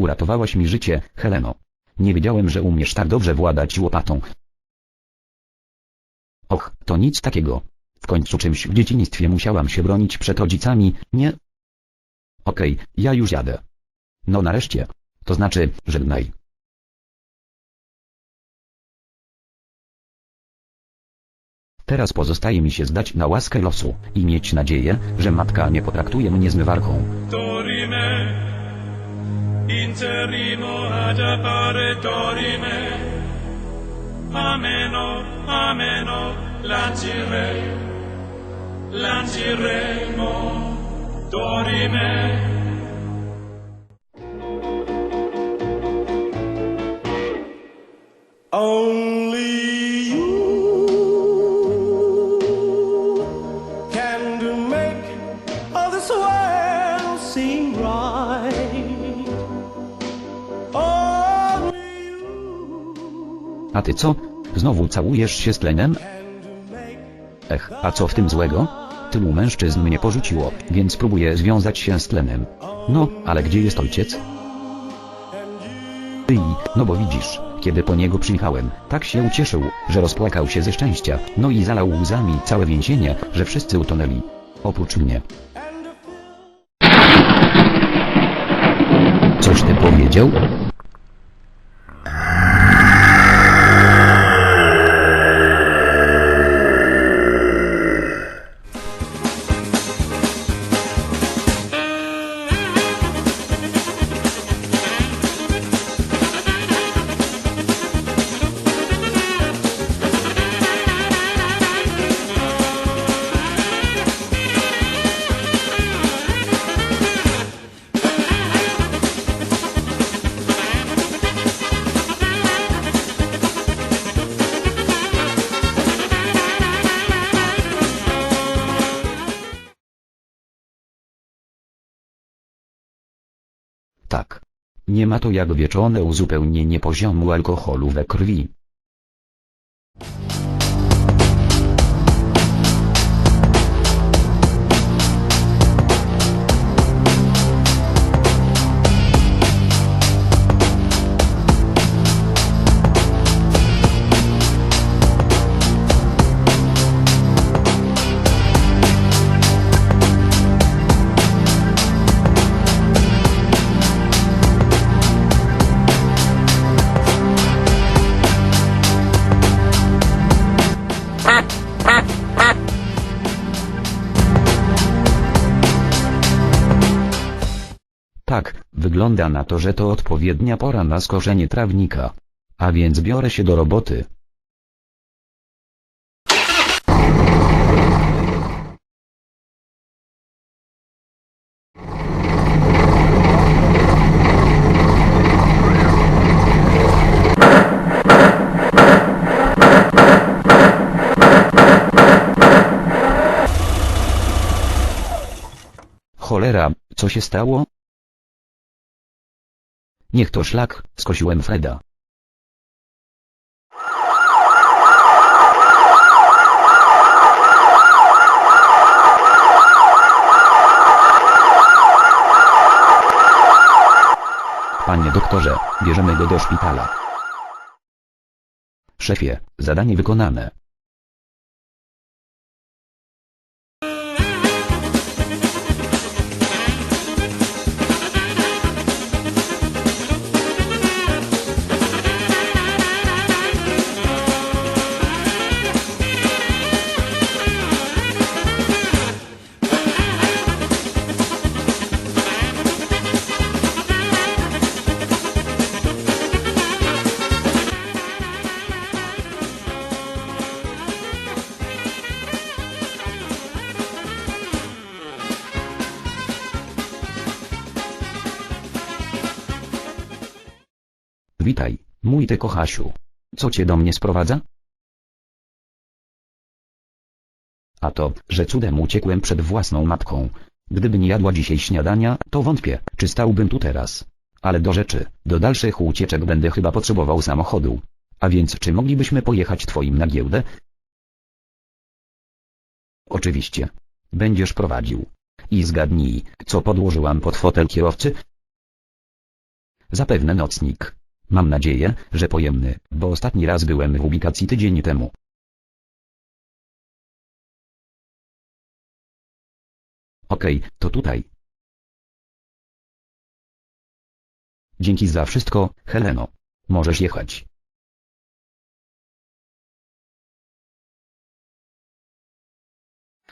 uratowałaś mi życie, Heleno. Nie wiedziałem, że umiesz tak dobrze władać łopatą. Och, to nic takiego. W końcu czymś w dzieciństwie musiałam się bronić przed rodzicami, nie? Okej, ja już jadę. No nareszcie. To znaczy, żegnaj. Teraz pozostaje mi się zdać na łaskę losu i mieć nadzieję, że matka nie potraktuje mnie zmywarką. inserimo ad appare torime. Ameno, ameno, lancire, lanciremo, torime. A ty co? Znowu całujesz się z tlenem? Ech, a co w tym złego? Tylu mężczyzn mnie porzuciło, więc próbuję związać się z tlenem. No, ale gdzie jest ojciec? I, no bo widzisz, kiedy po niego przyjechałem, tak się ucieszył, że rozpłakał się ze szczęścia, no i zalał łzami całe więzienie, że wszyscy utonęli. Oprócz mnie. Coś ty powiedział? Tak. Nie ma to jak wieczone uzupełnienie poziomu alkoholu we krwi. Tak, wygląda na to, że to odpowiednia pora na skoszenie trawnika. A więc biorę się do roboty. Cholera, co się stało? Niech to szlak, skosiłem Freda. Panie doktorze, bierzemy go do szpitala. Szefie, zadanie wykonane. Witaj, mój ty kochasiu. Co cię do mnie sprowadza? A to, że cudem uciekłem przed własną matką. Gdyby nie jadła dzisiaj śniadania, to wątpię, czy stałbym tu teraz. Ale do rzeczy, do dalszych ucieczek będę chyba potrzebował samochodu. A więc czy moglibyśmy pojechać twoim na giełdę? Oczywiście. Będziesz prowadził. I zgadnij, co podłożyłam pod fotel kierowcy? Zapewne nocnik. Mam nadzieję, że pojemny, bo ostatni raz byłem w ubikacji tydzień temu. Okej, to tutaj. Dzięki za wszystko, Heleno. Możesz jechać.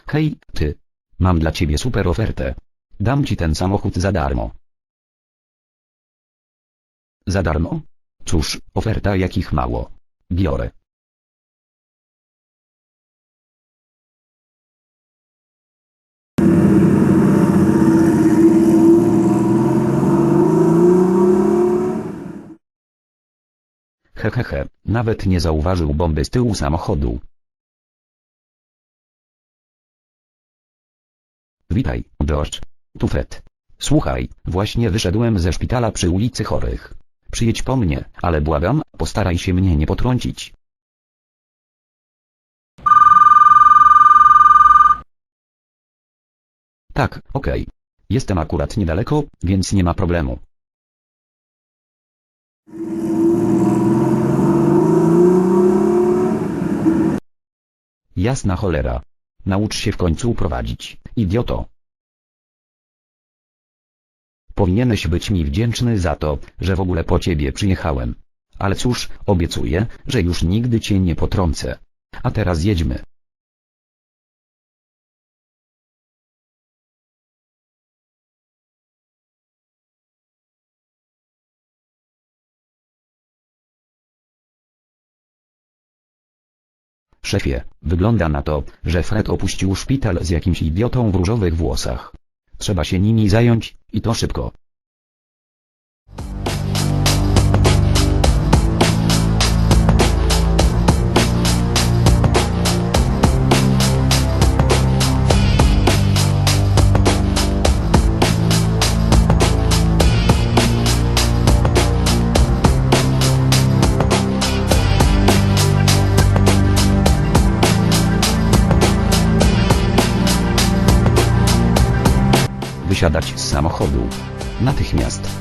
Hej, ty. Mam dla ciebie super ofertę. Dam ci ten samochód za darmo. Za darmo? Cóż, oferta jakich mało. Biorę. Hehehe, nawet nie zauważył bomby z tyłu samochodu. Witaj, George. Tu Fred. Słuchaj, właśnie wyszedłem ze szpitala przy ulicy Chorych. Przyjedź po mnie, ale błagam, postaraj się mnie nie potrącić. Tak, okej. Jestem akurat niedaleko, więc nie ma problemu. Jasna cholera. Naucz się w końcu prowadzić, idioto. Powinieneś być mi wdzięczny za to, że w ogóle po ciebie przyjechałem. Ale cóż, obiecuję, że już nigdy cię nie potrącę. A teraz jedźmy. Szefie, wygląda na to, że Fred opuścił szpital z jakimś idiotą w różowych włosach. Trzeba się nimi zająć, i to szybko. Wysiadać z samochodu. Natychmiast.